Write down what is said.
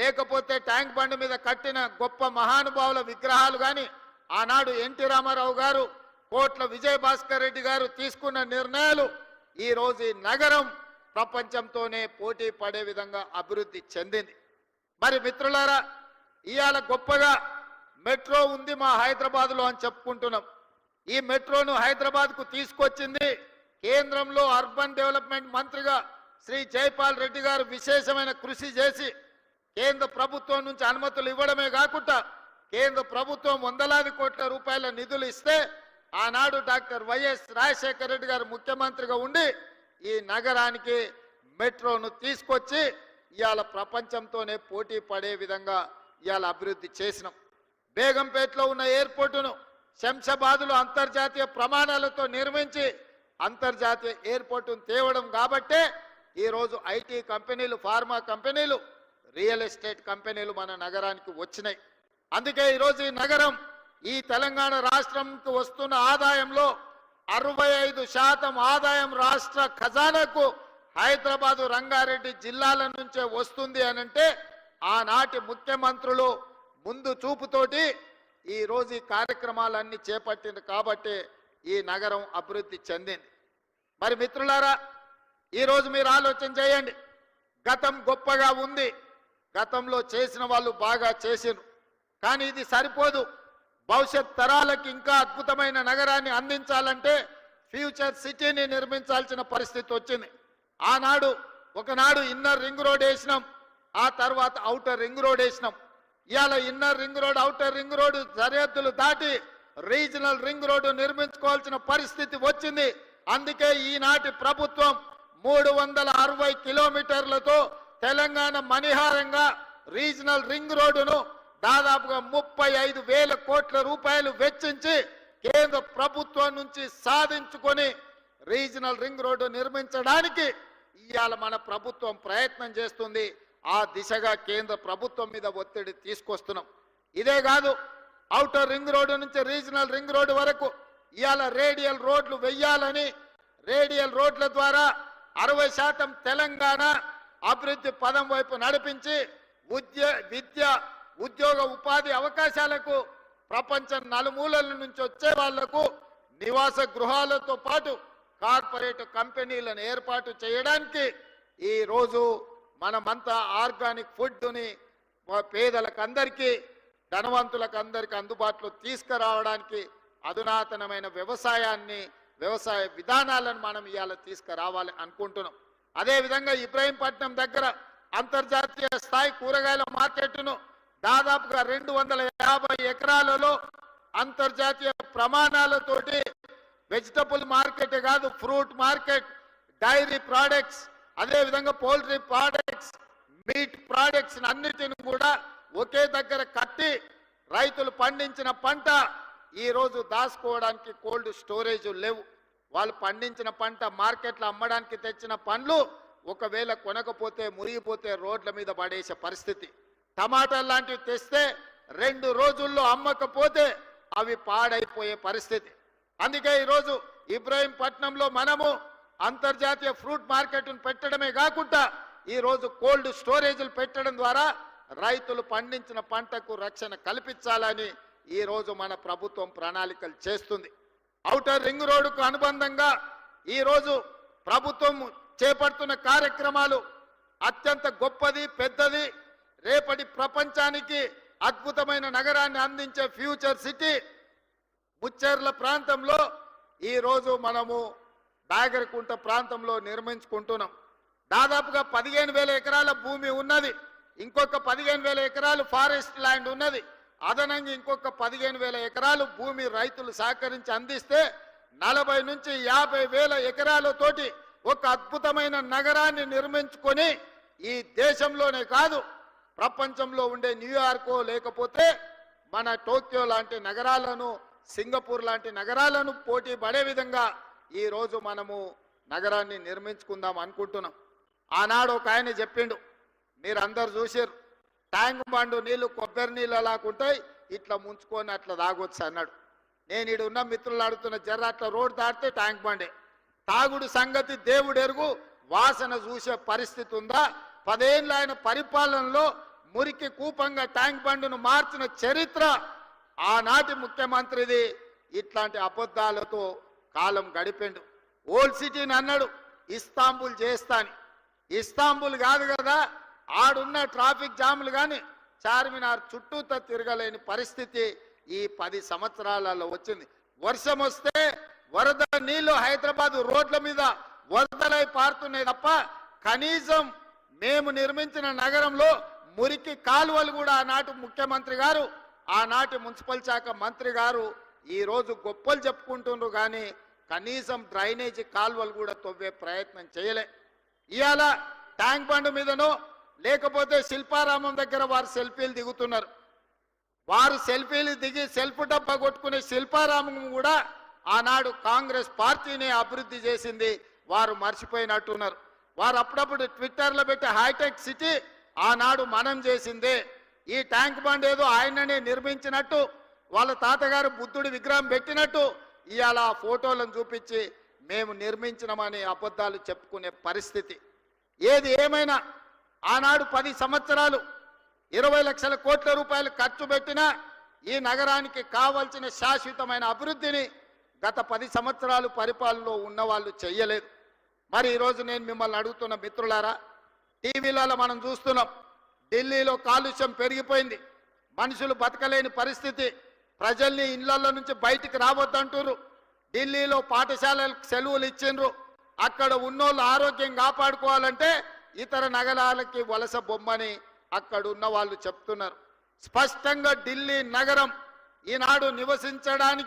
లేకపోతే tank bund మీద కట్టిన గొప్ప మహానుభావుల విగ్రహాలు కానీ ఆనాడు ఎన్టీ రామారావు గారు కోట్ల విజయభాస్కర్ రెడ్డి గారు తీసుకున్న నిర్ణయాలు ఈ రోజు ఈ నగరం ప్రపంచంతోనే పోటీ పడే విధంగా అభివృద్ధి చెందింది. మరి మిత్రులారా ఇవాళ గొప్పగా మెట్రో ఉంది మా హైదరాబాద్లో అని చెప్పుకుంటున్నాం. ఈ మెట్రోను హైదరాబాద్కు తీసుకొచ్చింది కేంద్రంలో అర్బన్ డెవలప్మెంట్ మంత్రిగా శ్రీ జైపాల్ రెడ్డి గారు విశేషమైన కృషి చేసి కేంద్ర ప్రభుత్వం నుంచి అనుమతులు ఇవ్వడమే కాకుండా కేంద్ర ప్రభుత్వం వందలాది కోట్ల రూపాయల నిధులు ఇస్తే ఆనాడు డాక్టర్ వైఎస్ రాజశేఖర రెడ్డి గారు ముఖ్యమంత్రిగా ఉండి ఈ నగరానికి మెట్రోను తీసుకొచ్చి ఇవాళ ప్రపంచంతోనే పోటీ పడే విధంగా ఇవాళ అభివృద్ధి చేసినాం. బేగంపేటలో ఉన్న ఎయిర్పోర్టును శంషాబాదులో అంతర్జాతీయ ప్రమాణాలతో నిర్మించి అంతర్జాతీయ ఎయిర్పోర్టును తేవడం కాబట్టే ఈరోజు ఐటీ కంపెనీలు ఫార్మా కంపెనీలు రియల్ ఎస్టేట్ కంపెనీలు మన నగరానికి వచ్చినాయి. అందుకే ఈరోజు ఈ నగరం ఈ తెలంగాణ రాష్ట్రంకు వస్తున్న ఆదాయంలో అరవై ఐదు శాతం ఆదాయం రాష్ట్ర ఖజానాకు హైదరాబాదు రంగారెడ్డి జిల్లాల నుంచే వస్తుంది అని అంటే ఆనాటి ముఖ్యమంత్రులు ముందు చూపుతోటి ఈ ఈ కార్యక్రమాలన్నీ చేపట్టింది కాబట్టి ఈ నగరం అభివృద్ధి చెందింది. మరి మిత్రులారా ఈరోజు మీరు ఆలోచన చేయండి. గతం గొప్పగా ఉంది. గతంలో చేసిన వాళ్ళు బాగా చేసారు కానీ ఇది సరిపోదు. భవిష్యత్ తరాలకు ఇంకా అద్భుతమైన నగరాన్ని అందించాలంటే ఫ్యూచర్ సిటీని నిర్మించాల్సిన పరిస్థితి వచ్చింది. ఆనాడు ఒకనాడు ఇన్నర్ రింగ్ రోడ్ వేసినాం. ఆ తర్వాత అవుటర్ రింగ్ రోడ్ వేసినాం. ఇవాళ inner ring road outer ring road సరిహద్దులు దాటి రీజనల్ రింగ్ రోడ్డు నిర్మించుకోవాల్సిన పరిస్థితి వచ్చింది. అందుకే ఈనాటి ప్రభుత్వం మూడు వందల అరవై కిలోమీటర్లతో తెలంగాణ మణిహారంగా రీజనల్ రింగ్ రోడ్డును దాదాపుగా ముప్పై ఐదు వేల కోట్ల రూపాయలు వెచ్చించి కేంద్ర ప్రభుత్వం నుంచి సాధించుకొని రీజనల్ రింగ్ రోడ్డు నిర్మించడానికి ఇవాళ మన ప్రభుత్వం ప్రయత్నం చేస్తుంది. ఆ దిశగా కేంద్ర ప్రభుత్వం మీద ఒత్తిడి తీసుకొస్తున్నాం. ఇదే కాదు అవుటర్ రింగ్ రోడ్డు నుంచి రీజనల్ రింగ్ రోడ్డు వరకు ఇవాళ రేడియల్ రోడ్లు వెయ్యాలని రేడియల్ రోడ్ల ద్వారా అరవై శాతం తెలంగాణ అభివృద్ధి పదం వైపు నడిపించి ఉద్య విద్య ఉద్యోగ ఉపాధి అవకాశాలకు ప్రపంచం నలుమూలల నుంచి వచ్చే వాళ్ళకు నివాస గృహాలతో పాటు కార్పొరేట్ కంపెనీలను ఏర్పాటు చేయడానికి ఈ రోజు మనమంతా ఆర్గానిక్ ఫుడ్ని పేదలకు అందరికీ ధనవంతులకు అందరికీ అందుబాటులో తీసుకురావడానికి అధునాతనమైన వ్యవసాయాన్ని వ్యవసాయ విధానాలను మనం ఇవాళ తీసుకురావాలి అనుకుంటున్నాం. అదేవిధంగా ఇబ్రాహీంపట్నం దగ్గర అంతర్జాతీయ స్థాయి కూరగాయల మార్కెట్ను దాదాపుగా రెండు వందల యాభై ఎకరాలలో అంతర్జాతీయ ప్రమాణాలతోటి వెజిటబుల్ మార్కెట్ కాదు ఫ్రూట్ మార్కెట్ డైరీ ప్రోడక్ట్స్ అదేవిధంగా పౌల్ట్రీ ప్రోడక్ట్స్ మీట్ ప్రోడక్ట్స్ అన్నిటిని కూడా ఒకే దగ్గర కట్టి రైతులు పండించిన పంట ఈరోజు దాచుకోవడానికి కోల్డ్ స్టోరేజ్ లేవు. వాళ్ళు పండించిన పంట మార్కెట్లో అమ్మడానికి తెచ్చిన పండ్లు ఒకవేళ కొనకపోతే మురిగిపోతే రోడ్ల మీద పడేసే పరిస్థితి. టమాటాలు లాంటివి తెస్తే రెండు రోజుల్లో అమ్మకపోతే అవి పాడైపోయే పరిస్థితి. అందుకే ఈరోజు ఇబ్రాహీంపట్నంలో మనము అంతర్జాతీయ ఫ్రూట్ మార్కెట్ను పెట్టడమే కాకుండా ఈరోజు కోల్డ్ స్టోరేజీలు పెట్టడం ద్వారా రైతులు పండించిన పంటకు రక్షణ కల్పించాలని ఈ రోజు మన ప్రభుత్వం ప్రణాళికలు చేస్తుంది. ఔటర్ రింగ్ రోడ్డుకు అనుబంధంగా ఈరోజు ప్రభుత్వం చేపడుతున్న కార్యక్రమాలు అత్యంత గొప్పది పెద్దది. రేపటి ప్రపంచానికి అద్భుతమైన నగరాన్ని అందించే ఫ్యూచర్ సిటీ ముచ్చేర్ల ప్రాంతంలో ఈరోజు మనము బాగరికుంట ప్రాంతంలో నిర్మించుకుంటున్నాం. దాదాపుగా పదిహేను వేల ఎకరాల భూమి ఉన్నది. ఇంకొక పదిహేను వేల ఎకరాలు ఫారెస్ట్ ల్యాండ్ ఉన్నది. అదనంగా ఇంకొక పదిహేను వేల ఎకరాలు భూమి రైతులు సహకరించి అందిస్తే నలభై నుంచి యాభై వేల ఎకరాలతోటి ఒక అద్భుతమైన నగరాన్ని నిర్మించుకొని ఈ దేశంలోనే కాదు ప్రపంచంలో ఉండే న్యూయార్కో లేకపోతే మన టోక్యో లాంటి నగరాలను సింగపూర్ లాంటి నగరాలను పోటీ పడే విధంగా ఈరోజు మనము నగరాన్ని నిర్మించుకుందాం అనుకుంటున్నాం. ఆనాడు ఒక ఆయన చెప్పిండు మీరు అందరు చూసారు ట్యాంక్ బండు నీళ్ళు కొబ్బరి నీళ్ళు అలాగుంటాయి ఇట్లా ముంచుకొని అట్లా తాగొచ్చు అన్నాడు. నేను ఈడ ఉన్న మిత్రులు ఆడుతున్న జర్ర అట్లా రోడ్ దాటితే ట్యాంక్ బండే. తాగుడు సంగతి దేవుడు ఎరుగు వాసన చూసే పరిస్థితి ఉందా? పదేళ్ళు ఆయన పరిపాలనలో మురికి కూపంగా ట్యాంక్ బండును మార్చిన చరిత్ర ఆనాటి ముఖ్యమంత్రిది ఇట్లాంటి అబద్ధాలతో కాలం గడిపిండు. ఓల్డ్ సిటీని అన్నాడు ఇస్తాంబుల్ చేస్తాని. ఇస్తాంబుల్ కాదు కదా ఆడున్న ట్రాఫిక్ జాములు కానీ చార్మినార్ చుట్టూతో తిరగలేని పరిస్థితి ఈ పది సంవత్సరాలలో వచ్చింది. వర్షం వస్తే వరద నీళ్ళు హైదరాబాద్ రోడ్ల మీద వరదలై పారుతున్నాయి తప్ప కనీసం మేము నిర్మించిన నగరంలో మురికి కాలువలు కూడా ఆనాటి ముఖ్యమంత్రి గారు ఆనాటి మున్సిపల్ శాఖ మంత్రి గారు ఈరోజు గొప్పలు చెప్పుకుంటుండ్రు కానీ కనీసం డ్రైనేజీ కాలువలు కూడా తవ్వే ప్రయత్నం చేయలే. ఇవాళ ట్యాంక్ బండ్ మీదనో లేకపోతే శిల్పారామం దగ్గర వారు సెల్ఫీలు దిగుతున్నారు. వారు సెల్ఫీలు దిగి సెల్ఫ్ డబ్బా కొట్టుకునే శిల్పారామం కూడా ఆనాడు కాంగ్రెస్ పార్టీని అభివృద్ధి చేసింది. వారు మర్చిపోయినట్టున్నారు. వారు అప్పుడప్పుడు ట్విట్టర్లో పెట్టి హైటెక్ సిటీ ఆనాడు మనం చేసిందే. ఈ ట్యాంక్ బండ్ ఏదో ఆయననే నిర్మించినట్టు వాళ్ళ తాతగారు బుద్ధుడి విగ్రహం పెట్టినట్టు ఇవాళ ఆ ఫోటోలను చూపించి మేము నిర్మించినామని అబద్ధాలు చెప్పుకునే పరిస్థితి. ఏది ఏమైనా ఆనాడు పది సంవత్సరాలు ఇరవై లక్షల కోట్ల రూపాయలు ఖర్చు పెట్టినా ఈ నగరానికి కావలసిన శాశ్వతమైన అభివృద్ధిని గత పది సంవత్సరాలు పరిపాలనలో ఉన్న వాళ్ళు చెయ్యలేదు. మరి ఈరోజు నేను మిమ్మల్ని అడుగుతున్న మిత్రులారా టీవీలలో మనం చూస్తున్నాం ఢిల్లీలో కాలుష్యం పెరిగిపోయింది. మనుషులు బతకలేని పరిస్థితి. ప్రజల్ని ఇళ్ళలో నుంచి బయటికి రావద్దంటున్నారు ఢిల్లీలో పాఠశాలలకు సెలవులు ఇచ్చిండ్రు. అక్కడ ఉన్నోళ్ళు ఆరోగ్యం కాపాడుకోవాలంటే ఇతర నగరాలకి వలస బొమ్మని అక్కడున్న వాళ్ళు చెప్తున్నారు. స్పష్టంగా ఢిల్లీ నగరం ఈనాడు నివసించడానికి